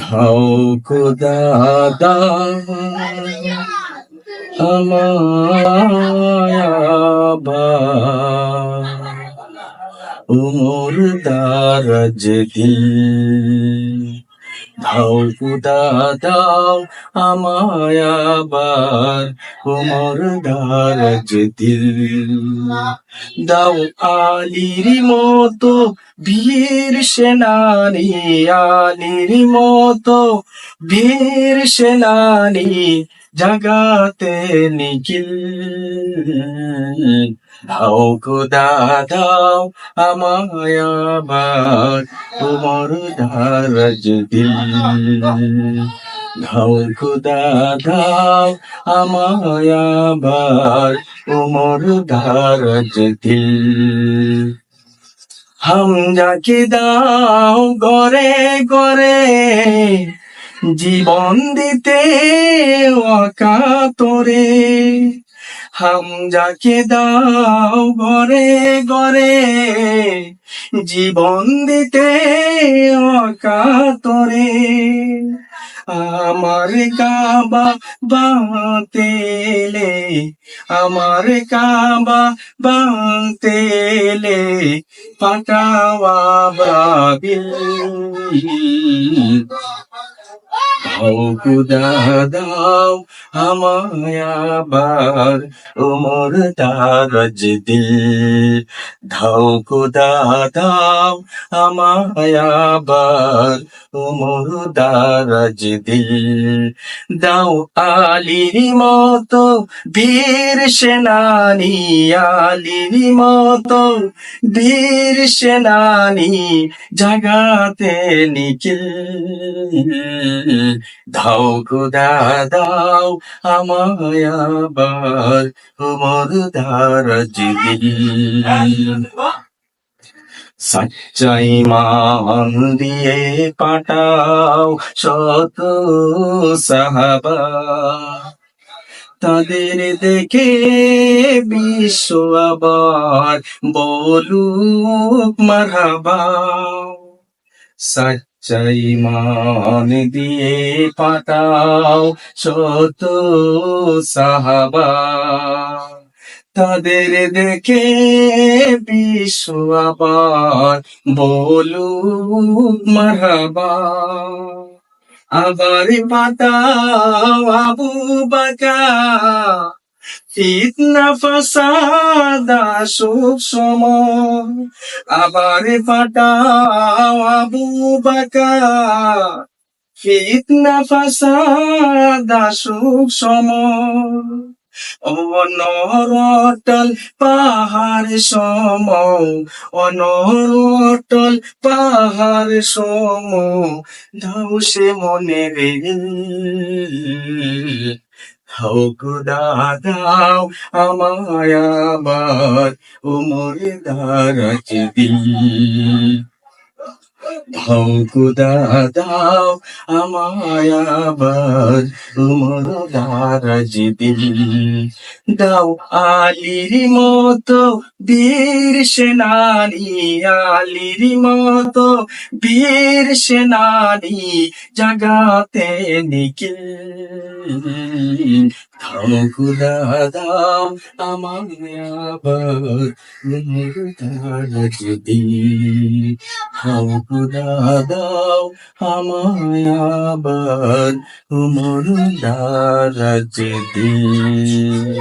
ধাও খোদা দাও আমায়াবার উমর দারাজ দিল। ধাও খোদা দাও উমর দারাজ দিল। দাও আলির মতো বীর সেনানি, আলির মতো বীর সেনানি, জাগাতে নিখিল। দাও খুদা দাও আমায় আবার তোমার ধারজ দিল। দাও খুদা দাও আমায় আবার তোমার ধারজ দিল। হাম যাকে দাও গরে গরে জীবন দিতে অকাতরে হাম যাকে দাও গরে গরে জীবন দিতে অকাতরে। আমার কাবা বাতেলে আমার কাবা বাতেলে পাটাওয়া দাও খুদা দাও আমায় আবার উমর দারাজ দিল। দাও, খুদা দাও আমায় আবার উমর দারাজ দিল। দাও আলির মতো বীর সেনানি, আলির মতো বীর সেনানি জাগাতে নিখিল। দাও খুদা দাও আমায় আবার উমর দিল সচ্চাই মান দিয়ে পাঠাও শত সাহাবা। তাদের দেখে বিশ্ব আবার বলুক মারহাবা। সচ্চাই মান দিয়ে পাঠাও শত সাহাবা। তাদের দেখে বিশ্ব আবার বলুক মারহাবা। আবার পাতাও আবু বাকা ফিতনা ফাসাদা সুখ সময়। আবার পাঠাও আবু বাকা ফিতনা ফাসাদা সুখ সময়। অনরটল পাহাড় সম অনরটল পাহাড় সম ধাও সে মনে রে। হাও খুদা দাও আমায় আবার উমর দারাজ দিল খুদা দাও আমায় আবার উমর দারাজ দাও আলির মতো বীর সেনানি, আলির মতো বীর সেনানি জাগাতে দাও খুদা দাও আমায় আবার উমর দারাজ দাও খুদা দাও আমায় আবার উমর দারাজ দিল